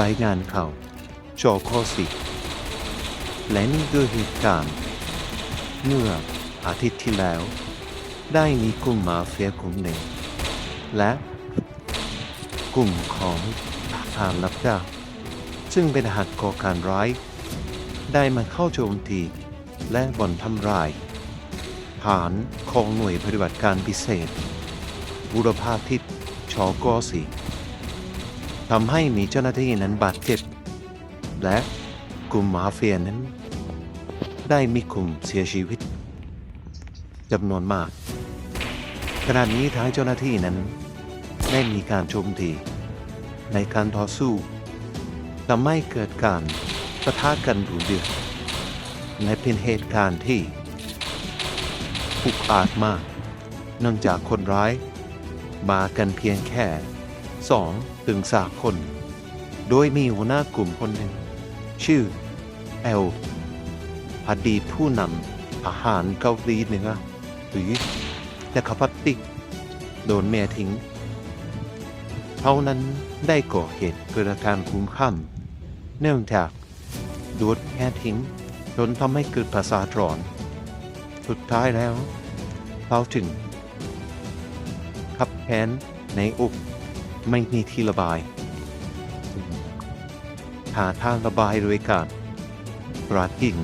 รายงานข่าวชอข้อสิและนี่คือเหตุการณ์เมื่ออาทิตย์ที่แล้ว ได้มีกลุ่มมาเฟียกลุ่มหนึ่ง และกลุ่มของทหารรับจ้างซึ่งเป็นทหารก่อการร้าย ได้มาเข้าโจมตีและบ่อนทำลายฐานของหน่วยปฏิบัติการพิเศษ บุรพาทิตชอกอสี ทำให้มีเจ้าหน้าที่นั้นบาดเจ็บ และกลุ่มมาเฟียนั้น ได้มีกลุ่มเสียชีวิตจำนวนมาก ขณะนี้ทางเจ้าหน้าที่นั้น ได้มีการโจมตีในการต่อสู้ทำให้เกิดการปะทะกันดุเดือดและเป็นเหตุการณ์ที่อุกอาจมาก เนื่องจากคนร้าย มากันเพียงแค่ สองถึงสามคน โดยมีหัวหน้ากลุ่มคนหนึ่ง ชื่อเอลอดีตผู้นำอาหารเกาหลีเหนือหรือจักรพรรดิโดนเมียทิ้งเขานั้นได้ก่อเหตุเกิดอาการคุ้มคลั่งเนื่องจากโดนแม่ทิ้งจนทำให้เกิดประสาทร้อน สุดท้ายแล้วเขาถึงขับแค้นในอก ไม่มีที่ระบาย หาทางระบายโดยการกราดยิง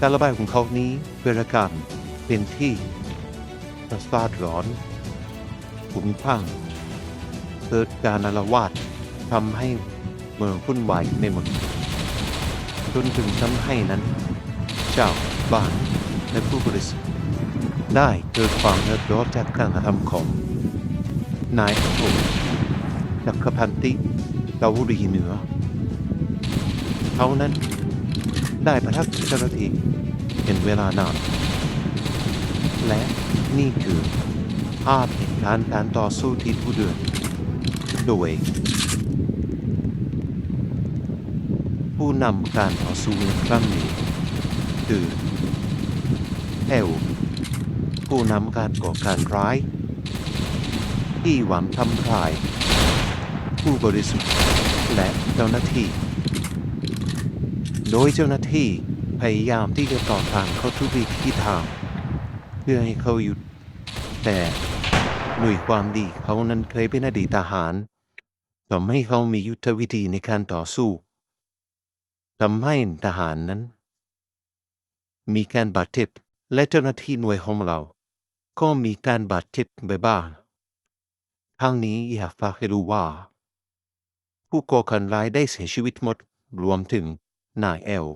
การระบายของเขานี้เป็นอาการเป็นที่ประสาทร้อนขุมพังเกิดการอาลวาดทำให้เมืองวุ่นวายในหมดจนถึงทำให้นั้น เจ้าบ้านและผู้บริสุทธิ์ได้เกิดความเดือดร้อนจากการกระทำของ นายโอจักรพันติเกาหลีเหนือเขานั้นได้ประทับเจ้าหน้าที่เป็นเวลานาน และนี่คือภาพเหตุการณ์การต่อสู้ที่ผู้เดือดโดย ผู้นำการต่อสู้ในครั้งนี้คือแอลผู้นำการก่อการร้าย ที่หวังทำลาย ผู้บริสุทธิ์และเจ้าหน้าที่ โดยเจ้าหน้าที่พยายามที่จะต่อทางเขาทุกวิถีทาง เพื่อให้เขาหยุด แต่หน่วยความดีเขานั้นเคยเป็นอดีตทหารทำให้เขามียุทธวิธีในการต่อสู้ทำให้ทหารนั้น มีการบาดเจ็บและเจ้าหน้าที่หน่วยของเรา ก็มีการบาดเจ็บไปบ้าง ทางนี้อยากฝากให้รู้ว่า ผู้ก่อการร้ายได้เสียชีวิตหมดรวมถึงนายเอล